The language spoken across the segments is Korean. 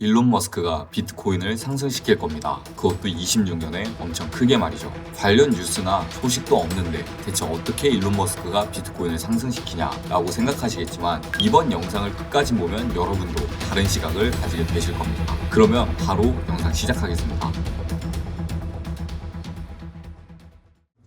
일론 머스크가 비트코인을 상승시킬 겁니다. 그것도 26년에 엄청 크게 말이죠. 관련 뉴스나 소식도 없는데 대체 어떻게 일론 머스크가 비트코인을 상승시키냐 라고 생각하시겠지만 이번 영상을 끝까지 보면 여러분도 다른 시각을 가지게 되실 겁니다. 그러면 바로 영상 시작하겠습니다.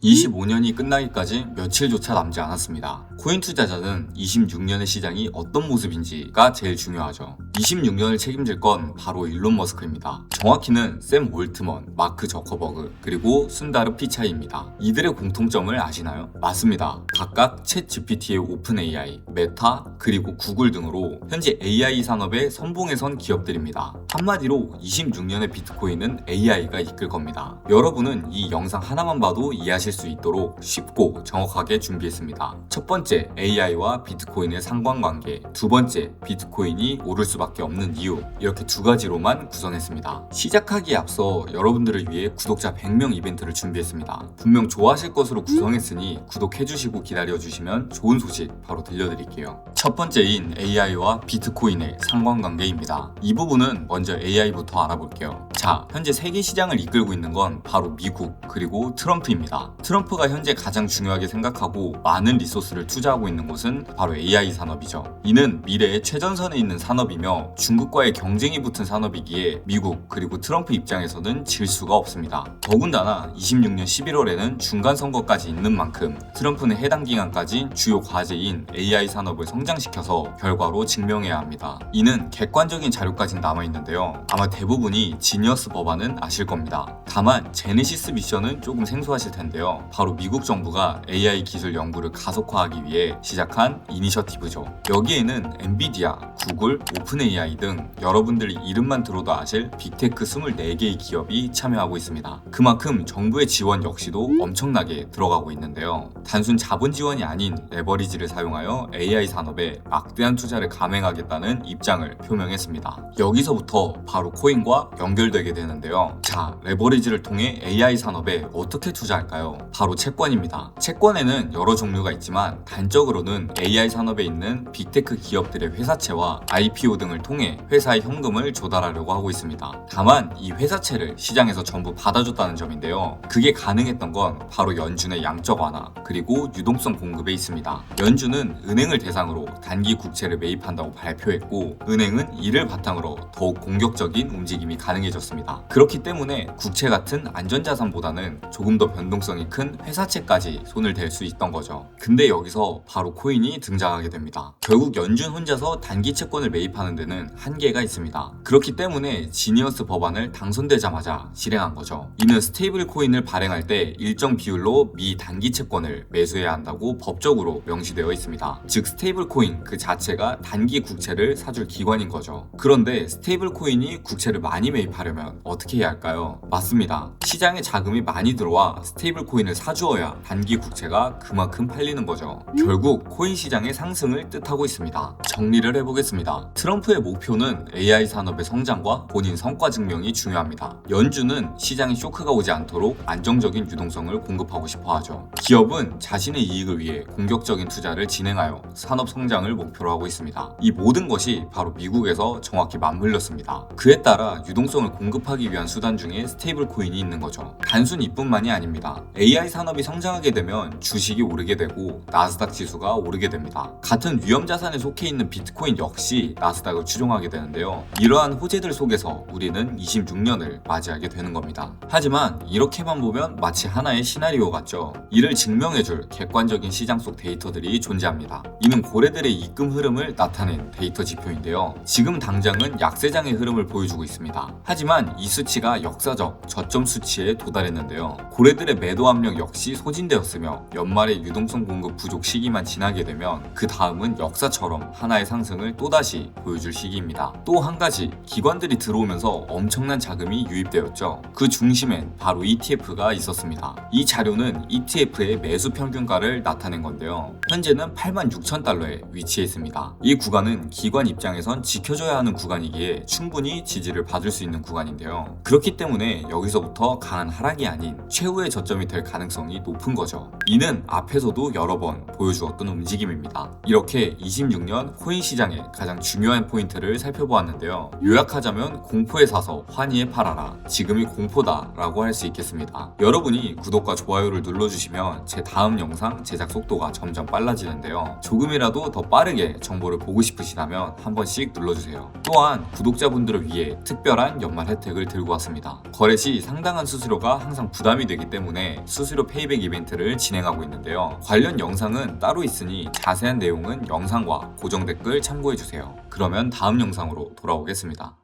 25년이 끝나기까지 며칠조차 남지 않았습니다. 코인 투자자는 26년의 시장이 어떤 모습인지가 제일 중요하죠. 26년을 책임질 건 바로 일론 머스크입니다. 정확히는 샘 올트먼, 마크 저커버그, 그리고 순다르 피차이입니다. 이들의 공통점을 아시나요? 맞습니다. 각각 챗 GPT의 오픈 AI, 메타, 그리고 구글 등으로 현재 AI 산업의 선봉에 선 기업들입니다. 한마디로 26년의 비트코인은 AI가 이끌 겁니다. 여러분은 이 영상 하나만 봐도 이해하실 수 있도록 쉽고 정확하게 준비했습니다. 첫 번째, AI와 비트코인의 상관관계. 두 번째, 비트코인이 오를 수밖에 없는 이유. 이렇게 두 가지로만 구성했습니다. 시작하기에 앞서 여러분들을 위해 구독자 100명 이벤트를 준비했습니다. 분명 좋아하실 것으로 구성했으니 구독해주시고 기다려주시면 좋은 소식 바로 들려드릴게요. 첫 번째인 AI와 비트코인의 상관관계입니다. 이 부분은 먼저 AI부터 알아볼게요. 자, 현재 세계 시장을 이끌고 있는 건 바로 미국 그리고 트럼프입니다. 트럼프가 현재 가장 중요하게 생각하고 많은 리소스를 투자하고 있는 곳은 바로 AI 산업이죠. 이는 미래의 최전선에 있는 산업이며 중국과의 경쟁이 붙은 산업이기에 미국 그리고 트럼프 입장에서는 질 수가 없습니다. 더군다나 26년 11월에는 중간 선거까지 있는 만큼 트럼프는 해당 기간까지 주요 과제인 AI 산업을 성장시켜서 결과로 증명해야 합니다. 이는 객관적인 자료까지 남아 있는데요. 아마 대부분이 지니어스 법안은 아실 겁니다. 다만 제네시스 미션은 조금 생소하실 텐데요. 바로 미국 정부가 AI 기술 연구를 가속화하기 위해 시작한 이니셔티브죠. 여기에는 엔비디아, 구글, 오픈 AI 등 여러분들이 이름만 들어도 아실 빅테크 24개의 기업이 참여하고 있습니다. 그만큼 정부의 지원 역시도 엄청나게 들어가고 있는데요. 단순 자본 지원이 아닌 레버리지를 사용하여 AI 산업에 막대한 투자를 감행하겠다는 입장을 표명했습니다. 여기서부터 바로 코인과 연결되 게 되는데요. 자, 레버리지를 통해 AI 산업에 어떻게 투자할까요? 바로 채권입니다. 채권에는 여러 종류가 있지만 단적으로는 AI 산업에 있는 빅테크 기업들의 회사채와 IPO 등을 통해 회사의 현금을 조달하려고 하고 있습니다. 다만 이 회사채를 시장에서 전부 받아줬다는 점인데요. 그게 가능했던 건 바로 연준의 양적 완화 그리고 유동성 공급에 있습니다. 연준은 은행을 대상으로 단기 국채를 매입한다고 발표했고 은행은 이를 바탕으로 더욱 공격적인 움직임이 가능해졌습니다. 그렇기 때문에 국채 같은 안전자산보다는 조금 더 변동성이 큰 회사채까지 손을 댈 수 있던 거죠. 근데 여기서 바로 코인이 등장하게 됩니다. 결국 연준 혼자서 단기 채권을 매입하는 데는 한계가 있습니다. 그렇기 때문에 지니어스 법안을 당선되자마자 실행한 거죠. 이는 스테이블 코인을 발행할 때 일정 비율로 미 단기 채권을 매수해야 한다고 법적으로 명시되어 있습니다. 즉 스테이블 코인 그 자체가 단기 국채를 사줄 기관인 거죠. 그런데 스테이블 코인이 국채를 많이 매입하려면 어떻게 해야 할까요? 맞습니다. 시장에 자금이 많이 들어와 스테이블 코인을 사주어야 단기 국채가 그만큼 팔리는 거죠. 결국 코인 시장의 상승을 뜻하고 있습니다. 정리를 해보겠습니다. 트럼프의 목표는 AI 산업의 성장과 본인 성과 증명이 중요합니다. 연준은 시장에 쇼크가 오지 않도록 안정적인 유동성을 공급하고 싶어 하죠. 기업은 자신의 이익을 위해 공격적인 투자를 진행하여 산업 성장을 목표로 하고 있습니다. 이 모든 것이 바로 미국에서 정확히 맞물렸습니다. 그에 따라 유동성을 공급 하기 위한 수단 중에 스테이블 코인이 있는 거죠. 단순 이뿐만이 아닙니다. AI 산업이 성장하게 되면 주식이 오르게 되고 나스닥 지수가 오르게 됩니다. 같은 위험 자산에 속해 있는 비트코인 역시 나스닥을 추종하게 되는데요. 이러한 호재들 속에서 우리는 26년을 맞이하게 되는 겁니다. 하지만 이렇게만 보면 마치 하나의 시나리오 같죠. 이를 증명해줄 객관적인 시장 속 데이터들이 존재합니다. 이는 고래들의 입금 흐름을 나타낸 데이터 지표인데요. 지금 당장은 약세장의 흐름을 보여주고 있습니다. 하지만 이 수치가 역사적 저점 수치에 도달했는데요. 고래들의 매도 압력 역시 소진되었으며 연말에 유동성 공급 부족 시기만 지나게 되면 그 다음은 역사처럼 하나의 상승을 또다시 보여줄 시기입니다. 또 한 가지 기관들이 들어오면서 엄청난 자금이 유입되었죠. 그 중심엔 바로 ETF가 있었습니다. 이 자료는 ETF의 매수 평균가를 나타낸 건데요. 현재는 8만 6천 달러에 위치해 있습니다. 이 구간은 기관 입장에선 지켜줘야 하는 구간이기에 충분히 지지를 받을 수 있는 구간입니다. 구간인데요. 그렇기 때문에 여기서부터 강한 하락이 아닌 최후의 저점이 될 가능성이 높은 거죠. 이는 앞에서도 여러 번 보여주었던 움직임입니다. 이렇게 26년 코인 시장의 가장 중요한 포인트를 살펴보았는데요. 요약하자면 공포에 사서 환희에 팔아라. 지금이 공포다라고 할 수 있겠습니다. 여러분이 구독과 좋아요를 눌러주시면 제 다음 영상 제작 속도가 점점 빨라지는데요. 조금이라도 더 빠르게 정보를 보고 싶으시다면 한 번씩 눌러주세요. 또한 구독자분들을 위해 특별한 연말 혜택을 들고 왔습니다. 거래 시 상당한 수수료가 항상 부담이 되기 때문에 수수료 페이백 이벤트를 진행하고 있는데요. 관련 영상은 따로 있으니 자세한 내용은 영상과 고정 댓글 참고해주세요. 그러면 다음 영상으로 돌아오겠습니다.